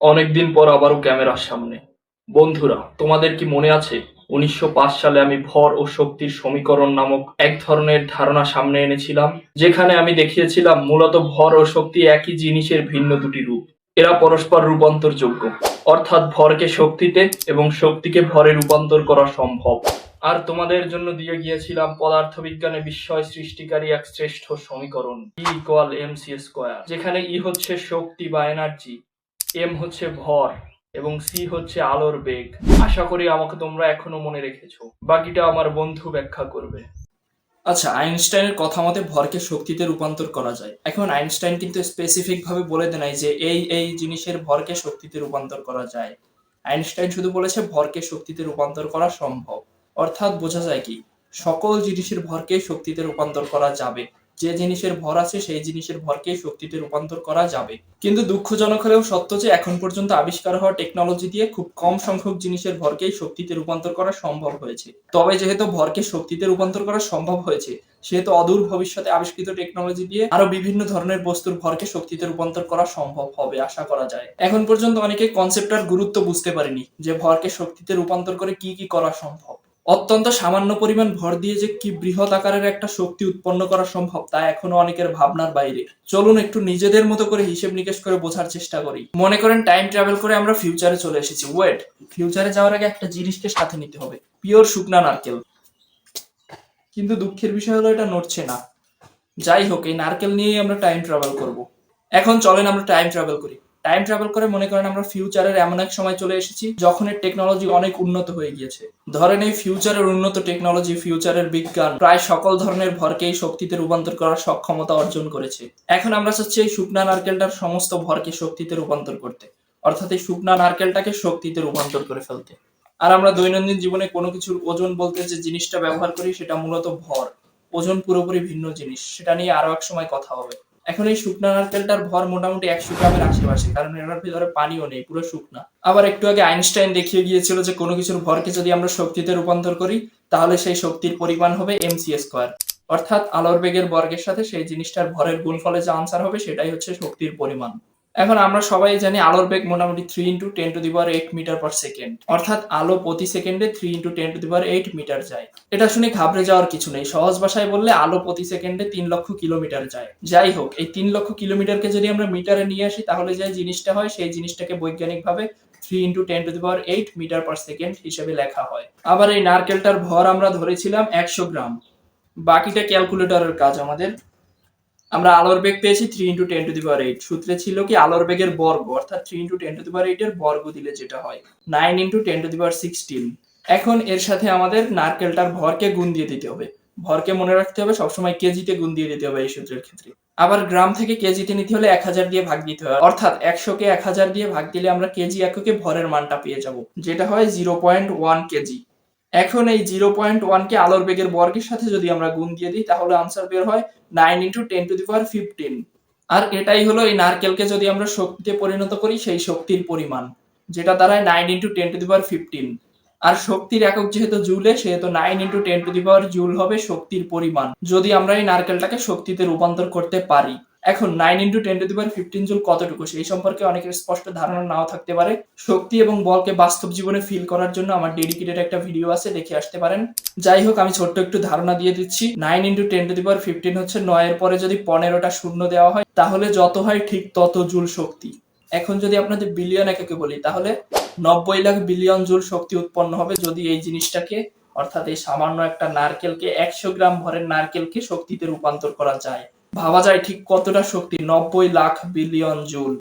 অনেকদিন পর আবারও ক্যামেরার সামনে। বন্ধুরা, তোমাদের কি মনে আছে? উনিশশো পাঁচ সালে আমি ভর ও শক্তির সমীকরণ নামক এক ধরনের ধারণা সামনে এনেছিলাম, যেখানে আমি দেখিয়েছিলাম মূলত ভর ও শক্তি একই জিনিসের ভিন্ন দুটি রূপ। এরা পরস্পর রূপান্তরযোগ্য, অর্থাৎ ভরকে শক্তিতে এবং শক্তিকে ভরে রূপান্তর করা সম্ভব। আর তোমাদের জন্য দিয়ে গিয়েছিলাম পদার্থবিজ্ঞানে বিস্ময় সৃষ্টিকারী এক শ্রেষ্ঠ সমীকরণ E equal M C square যেখানে ই হচ্ছে শক্তি বা এনার্জি এম হচ্ছে ভর এবং সি হচ্ছে আলোর বেগ। আশা করি আমাকে তোমরা এখনও মনে রেখেছো। বাকিটা আমার বন্ধু ব্যাখ্যা করবে। আচ্ছা আইনস্টাইনের কথা মতে ভরকে শক্তিতে রূপান্তর করা যায়। এখন আইনস্টাইন কিন্তু স্পেসিফিক ভাবে বলে দেয় যে এই এই জিনিসের ভরকে শক্তিতে রূপান্তর করা যায়। আইনস্টাইন শুধু বলেছে ভরকে শক্তিতে রূপান্তর করা সম্ভব। অর্থাৎ বোঝা যায় কি, সকল জিনিসের ভরকে শক্তিতে রূপান্তর করা যাবে। যে জিনিসের ভর আছে, সেই জিনিসের ভরকে শক্তিতে রূপান্তর করা যাবে। কিন্তু দুঃখজনক হলেও সত্য যে, এখন পর্যন্ত আবিষ্কার হওয়া টেকনোলজি দিয়ে খুব কম সংখ্যক জিনিসের ভরকেই শক্তিতে রূপান্তর করা সম্ভব হয়েছে। তবে যেহেতু ভরকে শক্তিতে রূপান্তর করা সম্ভব হয়েছে, সেহেতু অদূর ভবিষ্যতে আবিষ্কৃত টেকনোলজি দিয়ে আরও বিভিন্ন ধরনের বস্তুর ভরকে শক্তিতে রূপান্তর করা সম্ভব হবে, আশা করা যায়। এখন পর্যন্ত অনেকে কনসেপ্টটার গুরুত্ব বুঝতে পারেনি যে, ভরকে শক্তিতে রূপান্তর করে কি কি করা সম্ভব। অত্যন্ত সামান্য পরিমাণ ভর দিয়ে যে কি বৃহৎ আকারের একটা শক্তি উৎপন্ন করা সম্ভব তা এখনও অনেকের ভাবনার বাইরে। চলুন একটু নিজেদের মতো করে হিসেব নিকেশ করে বোঝার চেষ্টা করি। মনে করেন টাইম ট্রাভেল করে আমরা ফিউচারে চলে এসেছি। ওয়েট ফিউচারে যাওয়ার আগে একটা জিনিসকে সাথে নিতে হবে। পিওর শুকনা নারকেল। কিন্তু দুঃখের বিষয় হলো এটা নড়ছে না। যাই হোক, এই নারকেল নিয়েই আমরা টাইম ট্রাভেল করব। এখন চলেন আমরা টাইম ট্রাভেল করি। টাইম ট্রাভেল করে মনে করেন আমরা ফিউচারের এমন এক সময় চলে এসেছি যখন এর টেকনোলজি অনেক উন্নত হয়ে গিয়েছে। ধরেন এই ফিউচারের উন্নত টেকনোলজি ফিউচারের বিজ্ঞান প্রায় সকল ধরনের ভরকেই শক্তিতে রূপান্তর করার সক্ষমতা অর্জন করেছে। এখন আমরা চাচ্ছি এই শুকনা নারকেলটার সমস্ত ভরকে শক্তিতে রূপান্তর করতে, অর্থাৎ এই শুকনা নারকেলটাকে শক্তিতে রূপান্তর করে ফেলতে। আর আমরা দৈনন্দিন জীবনে কোনো কিছুর ওজন বলতে যে জিনিসটা ব্যবহার করি সেটা মূলত ভর। ওজন পুরোপুরি ভিন্ন জিনিস, সেটা নিয়ে আরও এক সময় কথা হবে। এখন এই শুকনা নারকেলটার ভর মোটামুটি একশো গ্রামের আশেপাশে, কারণ এটার ভিতরে পানিও নেই, পুরো শুকনা। আবার একটু আগে আইনস্টাইন দেখিয়ে গিয়েছিল যে কোনো কিছুর ভরকে যদি আমরা শক্তিতে রূপান্তর করি, তাহলে সেই শক্তির পরিমাণ হবে এম সি স্কোয়ার অর্থাৎ আলোর বেগের বর্গের সাথে সেই জিনিসটার ভরের গুণফলে যে আনসার হবে, সেটাই হচ্ছে শক্তির পরিমাণ। এখন আমরা সবাই জানি আলোর বেগ মোটামুটি three into ten to the power eight metre per second অর্থাৎ আলো প্রতি সেকেন্ডে three into ten to the power eight metre যায়। এটা শুনে ঘাবড়ে যাওয়ার কিছু নেই। সহজ ভাষায় বললে আলো প্রতি সেকেন্ডে তিন লক্ষ কিলোমিটার যায়। যাই হোক, এই তিন লক্ষ কিলোমিটারকে যদি আমরা মিটারে নিয়ে আসি, তাহলে যে জিনিসটা হয়, সেই জিনিসটাকে বৈজ্ঞানিকভাবে three into ten to the power eight metre per second হিসেবে লেখা হয়। আবার এই নারকেলটার ভর আমরা ধরেছিলাম একশো গ্রাম। বাকিটা ক্যালকুলেটরের কাজ আমাদের। আমরা আলোর বেগ পেয়েছি three into ten to the power eight সূত্রে ছিল কি, আলোর বেগের বর্গ, অর্থাৎ three into ten to the power eight এর বর্গ দিলে যেটা হয় nine into ten to the power sixteen এখন এর সাথে আমাদের নারকেলটার ভরকে গুণ দিয়ে দিতে হবে। ভরকে মনে রাখতে হবে, সবসময় কেজিতে গুণ দিয়ে দিতে হবে এই সূত্রের ক্ষেত্রে। আবার গ্রাম থেকে কেজিতে নিতে হলে এক হাজার দিয়ে ভাগ দিতে হয়, অর্থাৎ একশোকে এক হাজার দিয়ে ভাগ দিলে আমরা কেজি এককে ভরের মানটা পেয়ে যাব, যেটা হয় জিরো পয়েন্ট ওয়ান কেজি। এখন এই জিরো পয়েন্ট ওয়ানকে আলোর বেগের বর্গের সাথে যদি আমরা গুণ দিয়ে দিই, তাহলে আনসার বের হয় nine into ten to the power fifteen আর এটাই হলো এই নারকেলকে যদি আমরা শক্তিতে পরিণত করি, সেই শক্তির পরিমাণ, যেটা দাঁড়ায় nine into ten to the power fifteen আর শক্তির একক যেহেতু জুলে, সেহেতু nine into ten to the power joule হবে শক্তির পরিমাণ, যদি আমরা এই নারকেলটাকে শক্তিতে রূপান্তর করতে পারি। এখন nine into ten to the power fifteen joule কতটুকু? সেই সম্পর্কে অনেকের স্পষ্ট ধারণা নাও থাকতে পারে। শক্তি এবং বলকে বাস্তব জীবনে ফিল করার জন্য আমার ডেডিকেটেড একটা ভিডিও আছে, দেখে আসতে পারেন। যাই হোক, আমি ছোট্ট একটু ধারণা দিয়ে দিচ্ছি। Nine into ten to the power fifteen হচ্ছে নয়ের পরে যদি পনেরোটা শূন্য দেওয়া হয়, তাহলে যত হয় ঠিক তত জুল শক্তি। এখন যদি আপনাদের বিলিয়ন এককে বলি, তাহলে নব্বই লাখ বিলিয়ন জুল শক্তি উৎপন্ন হবে যদি এই জিনিসটাকে, অর্থাৎ এই সামান্য একটা নারকেলকে একশো গ্রাম ভরের নারকেলকে শক্তিতে রূপান্তর করা যায়। ভাবা যায় ঠিক কতটা শক্তি, নব্বই লাখ বিলিয়ন জুল।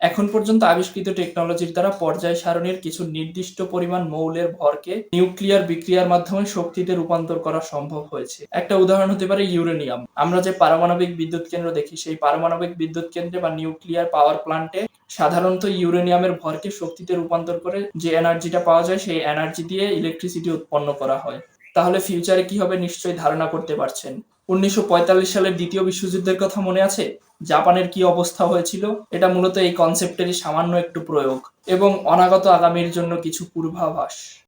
এখন পর্যন্ত আবিষ্কৃত টেকনোলজির দ্বারা পর্যায় সারণীর কিছু নির্দিষ্ট পরিমাণ মৌলের ভরকে নিউক্লিয়ার বিক্রিয়ার মাধ্যমে শক্তিতে রূপান্তর করা সম্ভব হয়েছে। একটা উদাহরণ হতে পারে ইউরেনিয়াম আমরা যে পারমাণবিক বিদ্যুৎ কেন্দ্র দেখি, সেই পারমাণবিক বিদ্যুৎ কেন্দ্রে বা নিউক্লিয়ার পাওয়ার প্লান্টে সাধারণত ইউরেনিয়ামের ভরকে শক্তিতে রূপান্তর করে যে এনার্জিটা পাওয়া যায়, সেই এনার্জি দিয়ে ইলেকট্রিসিটি উৎপন্ন করা হয়। তাহলে ফিউচারে কি হবে, নিশ্চয়ই ধারণা করতে পারছেন। উনিশশো পঁয়তাল্লিশ সালের দ্বিতীয় বিশ্বযুদ্ধের কথা মনে আছে? জাপানের কি অবস্থা হয়েছিল? এটা মূলত এই কনসেপ্টেরই সামান্য একটু প্রয়োগ এবং অনাগত আগামীর জন্য কিছু পূর্বাভাস।